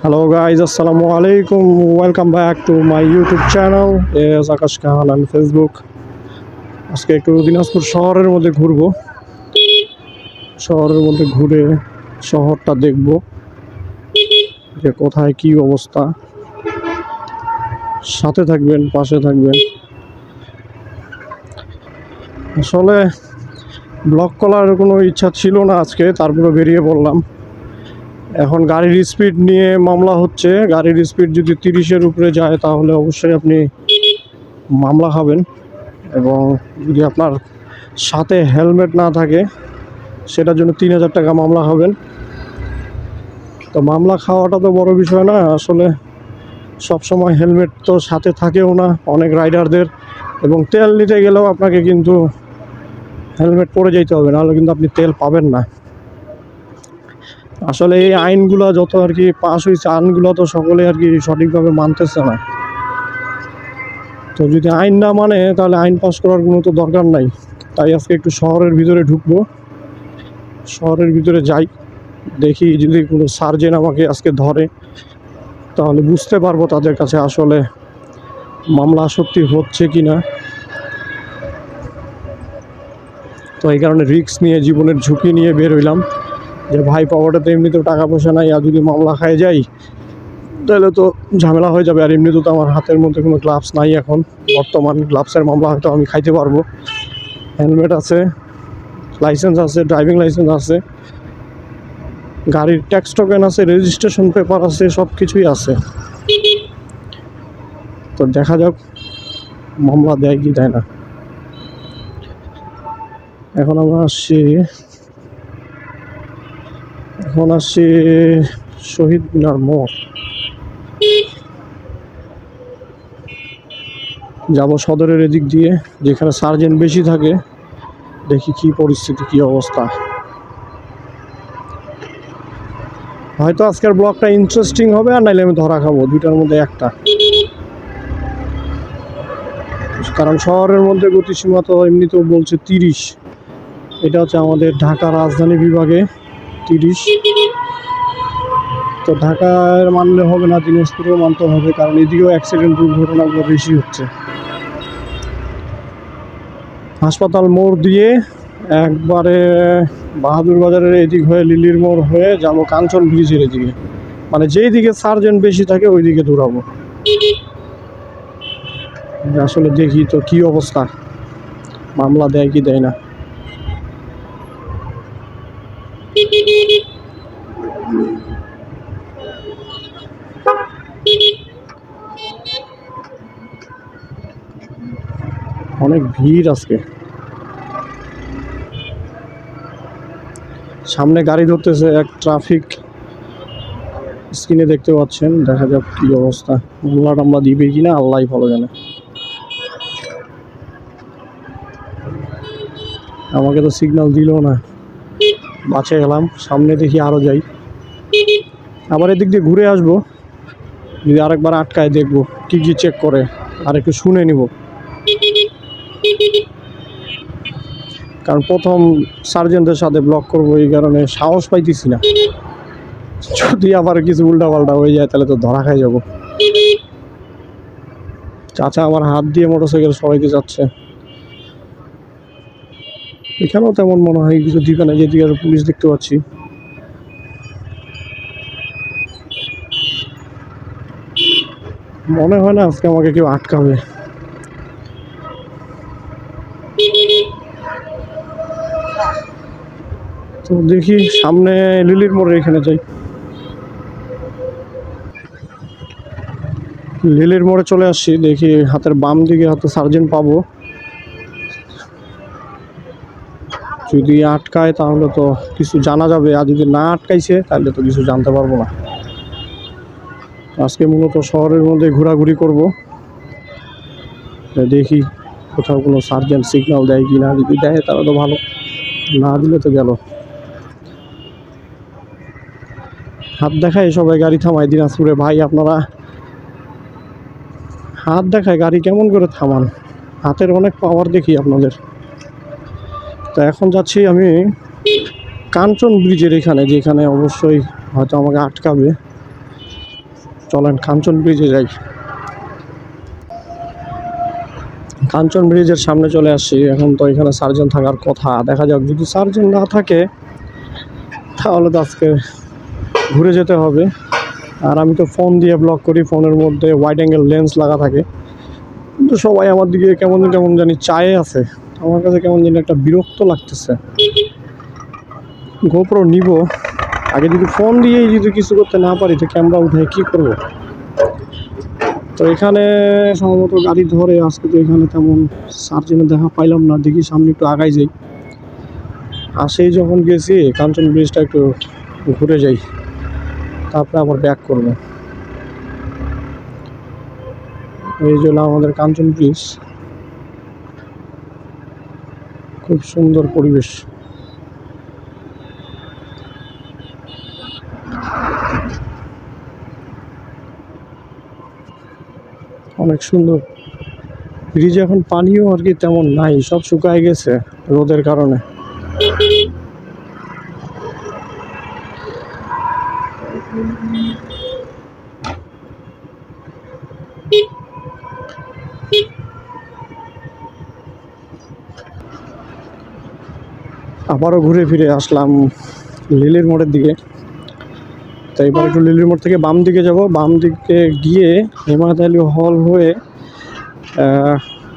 Hello guys, Assalamu alaikum. Welcome back to my YouTube channel. Yes, Akash Khan on Facebook. আজকে একটু দিনাজপুর শহরের মধ্যে ঘুরবো শহরের মধ্যে ঘুরে শহরটা দেখব যে কোথায় কি অবস্থা সাথে থাকবেন পাশে থাকবেন আসলে ব্লগ করার কোনো ইচ্ছা ছিল না আজকে তারপরে বেরিয়ে পড়লাম এখন গাড়ির স্পিড নিয়ে মামলা হচ্ছে। গাড়ির স্পিড যদি তিরিশের উপরে যায়, তাহলে অবশ্যই আপনি মামলা খাবেন। এবং যদি আপনার সাথে হেলমেট না থাকে, সেটার জন্য তিন হাজার টাকা মামলা খাবেন। তো মামলা খাওয়াটা তো বড় বিষয় না। আসলে সব সময় হেলমেট তো সাথে থাকেও না অনেক রাইডারদের এবং তেল নিতে গেলেও আপনাকে কিন্তু হেলমেট পরে যেতে হবে, নাহলে কিন্তু আপনি তেল পাবেন না। আসলে এই আইনগুলো যত আর কি পাস হয়েছে আইনগুলো তো সকলে আর কি সঠিকভাবে মানতেছে না। তো যদি আইন না মানে তাহলে আইন পাস করার কোনো তো দরকার নাই। তাই আজকে একটু শহরের ভিতরে ঢুকবো। শহরের ভিতরে যাই, দেখি যদি কোনো সার্জেন আমাকে আজকে ধরে, তাহলে বুঝতে পারব তাদের কাছে আসলে মামলা সত্যি হচ্ছে কি না তো এই কারণে রিস্ক নিয়ে জীবনের ঝুঁকি নিয়ে বের হইলাম। যে ভাই পকেটে এমনিতেও টাকা পয়সা নাই, আর যদি মামলা খায় যাই, তাহলে তো ঝামেলা হয়ে যাবে। আর এমনিতেও তো আমার হাতের মধ্যে কোনো গ্লাভস নাই এখন। বর্তমান গ্লাভসের মামলা হয়তো আমি খাইতে পারব। হেলমেট আছে লাইসেন্স আছে ড্রাইভিং লাইসেন্স আছে, গাড়ির ট্যাক্স টোকেন আছে রেজিস্ট্রেশন পেপার আছে সব কিছুই আছে। তো দেখা যাক, মামলা দেয় কি দেয় না। এখন আমরা আসছি এখন আসছি শহীদ মিনার মোড়। যাব সদরের এদিক দিয়ে, যেখানে সার্জেন্ট বেশি থাকে, দেখি কি পরিস্থিতি, কি অবস্থা। হয়তো আজকের ব্লগটা ইন্টারেস্টিং হবে, আর নাইলে আমি ধরা খাব, দুইটার মধ্যে একটা। কারণ শহরের মধ্যে গতিসীমা তো এমনিতেও বলছে তিরিশ। এটা হচ্ছে আমাদের ঢাকা রাজধানী বিভাগে। তিরিশ। তো ঢাকার মানলে হবে না, দিনাজপুরেও মানতে হবে, কারণ এদিকেও অ্যাক্সিডেন্ট দুর্ঘটনাগুলো বেশি হচ্ছে। হাসপাতাল মোড় দিয়ে একবারে বাহাদুর বাজারের এদিক হয়ে লিলির মোড় হয়ে যাব কাঞ্চন ব্রিজের এদিকে। মানে যেই দিকে সার্জেন্ট বেশি থাকে, ওই দিকে দৌড়াবো। আসলে দেখি তো কি অবস্থা। মামলা দেয় কি দেয় না। অনেক ভিড় আজকে। সামনে গাড়ি ধরতেছে এক ট্রাফিক স্ক্রিনে দেখতে পাচ্ছেন, দেখা যাক কি অবস্থা। মোল্লা টামলা দিবে কিনা আল্লাহ ভালো জানে। আমাকে তো সিগন্যাল দিল না। বাঁচে গেলাম সামনে দেখি আরও যাই। আবার এদিক দিয়ে ঘুরে আসব। যদি আরেকবার আটকায় দেখব, কি কি চেক করে, আর একটু শুনে নিব। কারণ প্রথম সার্জেন্টের সাথে ব্লক করব এই কারণে সাহস পাইতেছি না। যদি আবার কিছু উল্টা পাল্টা হয়ে যায়, তাহলে তো ধরা খাই যাব। চাচা আমার হাত দিয়ে মোটরসাইকেল সবাইকে যাচ্ছে এখানেও তেমন মনে হয় কিছু দিবে না যেদিকে আর পুলিশ দেখতে পাচ্ছি। মনে হয় না আজকে আমাকে কেউ আটকাবে। তো দেখি সামনে লিলির মোড়ে এখানে যাই। লিলির মোড়ে চলে আসছি, দেখি হাতের বাম দিকে হয়তো সার্জেন্ট পাবো। যদি আটকায়, তাহলে তো কিছু জানা যাবে। আর যদি না আটকাইছে, তাহলে তো কিছু জানতে পারব না। আজকে মূলত শহরের মধ্যে ঘোরাঘুরি করব। দেখি কোথাও কোনো সার্জেন্ট সিগন্যাল দেয় কি না যদি দেয়, তাহলে তো ভালো। না দিলে তো গেল। হাত দেখায় সবাই গাড়ি থামায় দিনাজপুরে। ভাই, আপনারা হাত দেখায় গাড়ি কেমন করে থামান? হাতের অনেক পাওয়ার দেখি আপনাদের। তো এখন যাচ্ছি আমি কাঞ্চন ব্রিজের এখানে, যেখানে অবশ্যই হয়তো আমাকে আটকাবে। চলেন কাঞ্চন ব্রিজে যাই। কাঞ্চন ব্রিজের সামনে চলে আসছি। এখন তো এখানে সার্জন থাকার কথা। দেখা যাক, যদি সার্জন না থাকে, তাহলে তো আজকে ঘুরে যেতে হবে। আর আমি তো ফোন দিয়ে ব্লক করি, ফোনের মধ্যে ওয়াইড অ্যাঙ্গেল লেন্স লাগা থাকে। কিন্তু সবাই আমার দিকে কেমন কেমন জানি চায়ে আছে। আমার কাছে কেমন যেন একটা বিরক্ত লাগতেছে। গোপ্রো নিব। আগে যদি ফোন দিয়েই যদি কিছু করতে না পারি, তো ক্যামেরা উঠে কি করব? তো এখানে সম্ভবত গাড়ি ধরে আজকে তো এখানে তেমন সার্জেনে দেখা পাইলাম না, দেখি সামনে একটু আগাই যাই। আর সেই যখন গেছি, কাঞ্চন ব্রিজটা একটু ঘুরে যাই। তারপরে আবার ব্যাক করব। এই জন্য আমাদের কাঞ্চন ব্রিজ। খুব সুন্দর পরিবেশ। অনেক সুন্দর। ব্রিজে এখন পানিও আর কি তেমন নাই, সব শুকায় গেছে রোদের কারণে। আবারও ঘুরে ফিরে আসলাম লিলির মোড়ের দিকে। তো এবার একটু লিলির মোড় থেকে বাম দিকে যাব। বাম দিকে গিয়ে হেমায়ত আলী হল হয়ে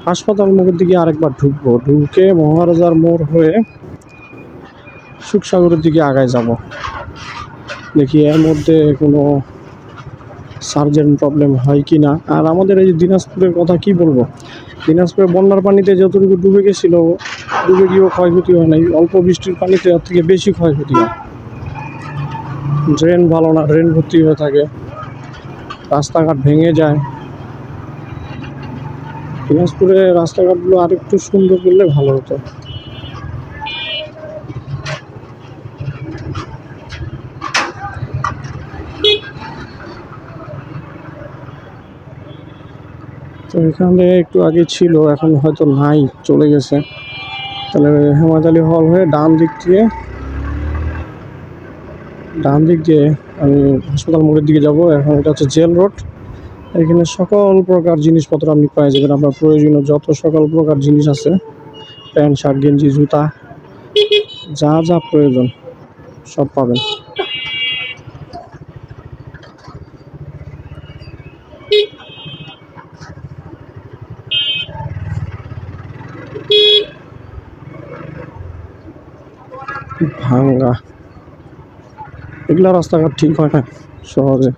হাসপাতাল মোড়ের দিকে আরেকবার ঢুকবো। ঢুকে মহারাজার মোড় হয়ে সুখসাগরের দিকে আগায় যাব। দেখি এর মধ্যে কোনো সার্জেন প্রবলেম হয় কি না। আর আমাদের এই যে দিনাজপুরের কথা কি বলব? দিনাজপুরে বন্যার পানিতে যতটুকু ডুবে গেছিল ডুবে গিয়েও ক্ষয়ক্ষতি হয় নাই। অল্প বৃষ্টির পানিতে তার থেকে বেশি ক্ষয়ক্ষতি হয়। ড্রেন ভালো না, ড্রেন ভর্তি হয়ে থাকে। রাস্তাঘাট ভেঙে যায়। দিনাজপুরে রাস্তাঘাটগুলো আরেকটু সুন্দর করলে ভালো হতো। তো এখানে একটু আগে ছিল, এখন হয়তো নাই, চলে গেছে। তাহলে হেমাদ আলী হল হয়ে ডান দিক দিয়ে, ডান দিক দিয়ে আমি হাসপাতাল মোড়ের দিকে যাব। এখন এটা হচ্ছে জেল রোড। এখানে সকল প্রকার জিনিসপত্র আপনি পাই যাবেন। আপনার প্রয়োজনীয় যত সকল প্রকার জিনিস আছে, প্যান্ট, শার্ট, গেঞ্জি, জুতা, যা যা প্রয়োজন সব পাবেন। ভাঙ্গা। এগুলা রাস্তাঘাট ঠিক হয় না সহজে।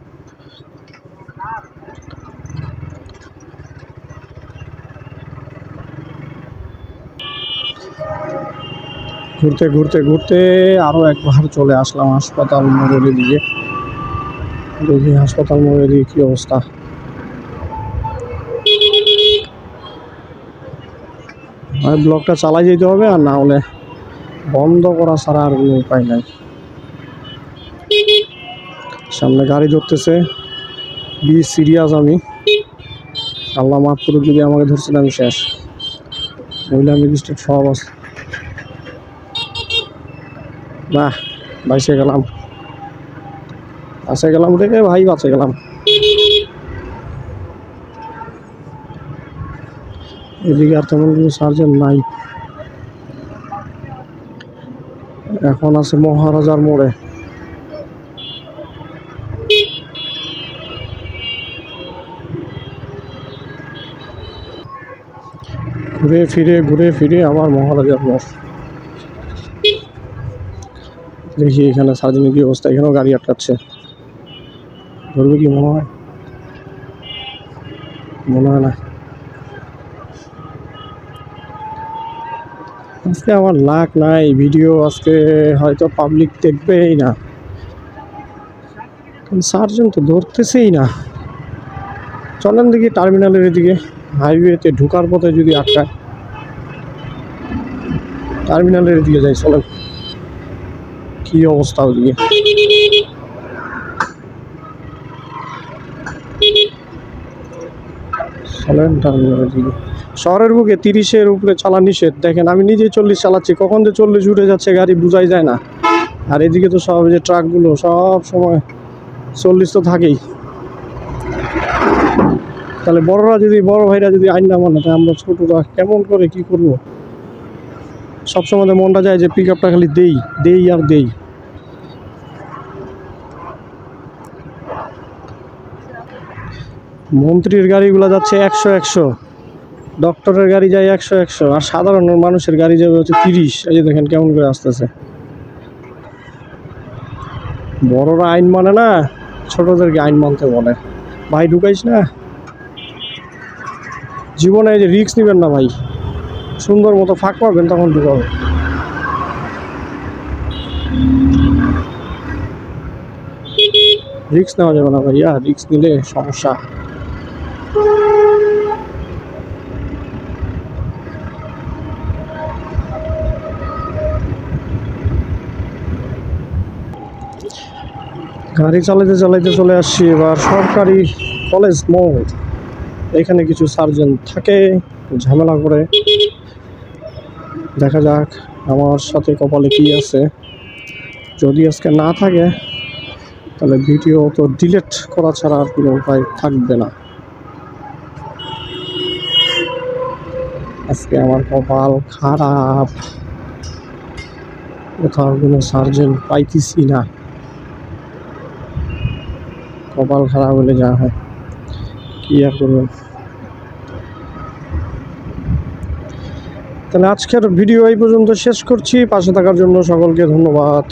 ঘুরতে ঘুরতে ঘুরতে আরও একবার চলে আসলাম হাসপাতাল মোড়ের দিকে। দেখি হাসপাতাল মোড়ের দিকে কী অবস্থা। ব্লকটা চালাই যেতে হবে আর না হলে বন্ধ করা ছাড়া আর কোনো উপায় নাই। সামনে গাড়ি ধরতেছে। বি সিরিয়াস আমি। আল্লাহ মাফ করুক, যদি আমাকে ধরছিল আমি শেষ। মহিলা ম্যাজিস্ট্রেট সব আছে। বাহ, বাইসে গেলাম। বাসে গেলাম রে, ভাই বাসে গেলাম। এদিকে আর তেমন কোনো সার্জন নাই। এখন আছে মহারাজার মোড়ে। ঘুরে ফিরে ঘুরে ফিরে আবার মহারাজার মোড়। দেখি এখানে সার্জনের কি অবস্থা, এখানেও গাড়ি আটকাচ্ছে। ধরবে কি মনে হয়? মনে হয় না। আজকে আমার লাক নাই ভিডিও আজকে হয়তো পাবলিক দেখবেই না। সার্জন তো ধরতেছেই না। চলেন দেখি টার্মিনালের এদিকে হাইওয়েতে ঢোকার পথে যদি আটকায়। টার্মিনালের দিকে যাই, চলেন। কি অবস্থা ওদিকে? চলেন টার্মিনালের দিকে। শহরের বুকে তিরিশের উপরে চালা নিষেধ। দেখেন, আমি নিজেই চল্লিশ চালাচ্ছি। কখন যে চল্লিশ উঠে যাচ্ছে গাড়ি বোঝাই যায় না। আর এদিকে তো সব যে ট্রাকগুলো, সব সময় চল্লিশ তো থাকেই। তাহলে বড়রা যদি, বড় ভাইরা যদি আইন না মানে আমরা ছোটরা কেমন করে কি করব? সবসময় মনটা যায় যে পিক আপটা খালি দেই দেই আর দেই। মন্ত্রীর গাড়িগুলো যাচ্ছে একশো একশো। ডক্টরের গাড়ি যায় একশো একশো, আর সাধারণ মানুষের গাড়ি যাবে হচ্ছে তিরিশ। এই যে দেখেন কেমন করে আসতেছে। বড়রা আইন মানে না, ছোটদেরকে আইন মানতে বলে। ভাই, ঢুকাইস না? জীবনে এই যে রিস্ক নেবেন না ভাই। সুন্দর মতো ফাঁক পাবেন, তখন ঢুকাবে রিস্ক নেওয়া যাবে না ভাইয়া, রিস্ক নিলে সমস্যা। গাড়ি চালাইতে চালাইতে চলে আসছি এবার সরকারি কলেজ মোড়। এখানে কিছু সার্জন থাকে, ঝামেলা করে। দেখা যাক আমার সাথে কপালে কি আছে। যদি আজকে না থাকে, তাহলে ভিডিও তো ডিলিট করা ছাড়া আর কোনো উপায় থাকবে না। আজকে আমার কপাল খারাপ। কোথাও কোনো সার্জন পাইতেছি না। কপাল খারাপ হলে যা হয়। কি আর করবেন তাহলে আজকের ভিডিও এই পর্যন্ত শেষ করছি। পাশে থাকার জন্য সকলকে ধন্যবাদ।